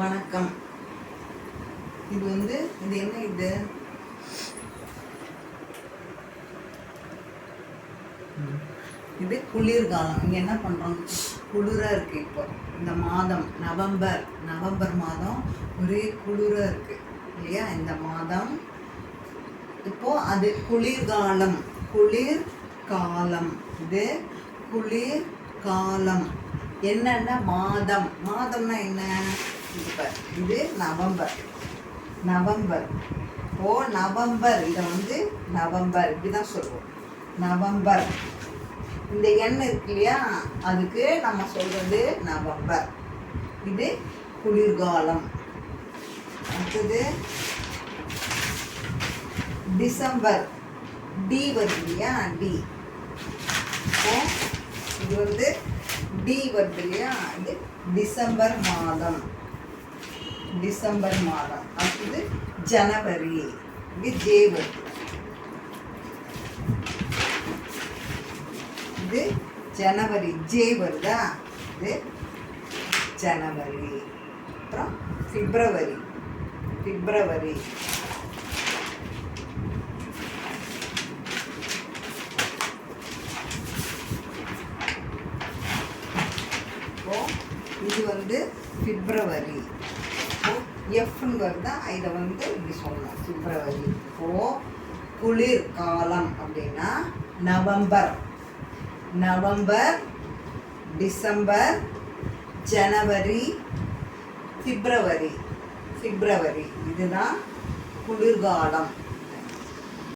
வணக்கம். இது வந்து இது என்ன இது? இது குளிர்காலம். இங்கே என்ன பண்ணுறோம் குளிராக இருக்குது இப்போ. இந்த மாதம் நவம்பர் நவம்பர் மாதம் ஒரே குளிராக இருக்குது இல்லையா? இந்த மாதம். இப்போ அது குளிர்காலம். குளிர் காலம் இது குளிர் காலம் என்னென்ன மாதம்? மாதம்னா என்ன? இது இது நவம்பர். நவம்பர். ஓ நவம்பர். இதை வந்து நவம்பர். இப்படி தான் சொல்லுவோம். நவம்பர். இந்த எண் இருக்கு இல்லையா? அதுக்கு நம்ம சொல்றது நவம்பர். இது குளிர்காலம். அடுத்தது டிசம்பர். டி வருது இல்லையா? டி இது வந்து டி வருது இல்லையா? இது டிசம்பர் மாதம். டிசம்பர் மாதம் அடுத்தது ஜனவரி இது ஜே வருது இது ஜனவரி ஜே வருதா இது ஜனவரி அப்புறம் பிப்ரவரி பிப்ரவரி இது வந்து பிப்ரவரி எஃப்ங்கிறது எஃப்னு இதை வந்து இப்படி சொல்லலாம். பிப்ரவரி இப்போது குளிர் காலம் அப்படின்னா நவம்பர். நவம்பர் டிசம்பர் ஜனவரி பிப்ரவரி. பிப்ரவரி இதுதான் குளிர்காலம்.